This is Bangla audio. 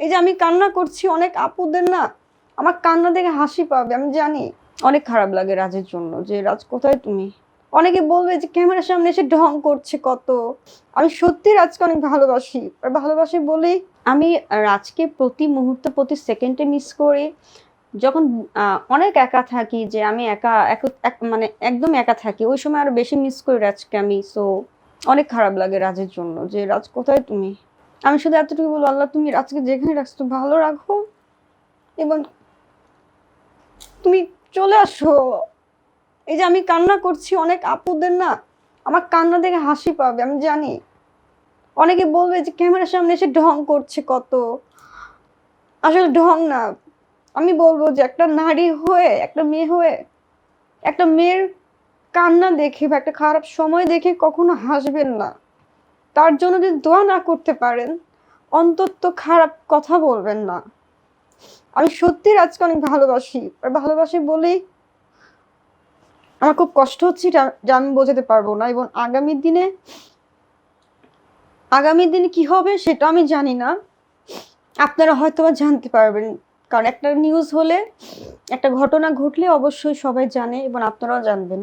এই যে আমি কান্না করছি, অনেক আপুদের না, আমার কান্না দেখে হাসি পাবে, আমি জানি। অনেক খারাপ লাগে রাজের জন্য, যে রাজ, কোথায় তুমি? অনেকে বলবে যে ক্যামেরার সামনে এসে ঢং করছে কত। আমি সত্যি রাজকে অনেক ভালোবাসি, আর ভালোবাসি বলেই আমি রাজকে প্রতি মুহূর্তে, প্রতি সেকেন্ডে মিস করি। যখন অনেক একা থাকি, যে আমি একা, এক- মানে একদম একা থাকি, ওই সময় আরও বেশি মিস করি রাজকে আমি সো অনেক খারাপ লাগে রাজের জন্য, যে রাজ, কোথায় তুমি? আমি শুধু এতটুকু বলব, আল্লাহ তুমি আজকে যেখানে রাখছো ভালো রাখো এবং তুমি চলে আসো। এই যে আমি কান্না করছি, অনেক আপুদের না, আমার কান্না দেখে হাসি পাবে, আমি জানি। অনেকে বলবে যে ক্যামেরার সামনে এসে ঢং করছে কত। আসলে ঢং না, আমি বলব যে একটা নারী হয়ে, একটা মেয়ে হয়ে, একটা মেয়ের কান্না দেখে বা একটা খারাপ সময় দেখে কখনো হাসবেন না। তার জন্য যদি দোয়া না করতে পারেন, অন্তত খারাপ কথা বলবেন না। আমি সত্যি রাজকে অনেক ভালোবাসি। আর ভালোবাসি বলেই আমার খুব কষ্ট হচ্ছে যা আমি বোঝাতে পারব না এবং আগামী দিনে আগামী দিনে কি হবে সেটা আমি জানি না। আপনারা হয়তো বা জানতে পারবেন। কারণ একটা নিউজ হলে, একটা ঘটনা ঘটলে অবশ্যই সবাই জানে এবং আপনারাও জানবেন।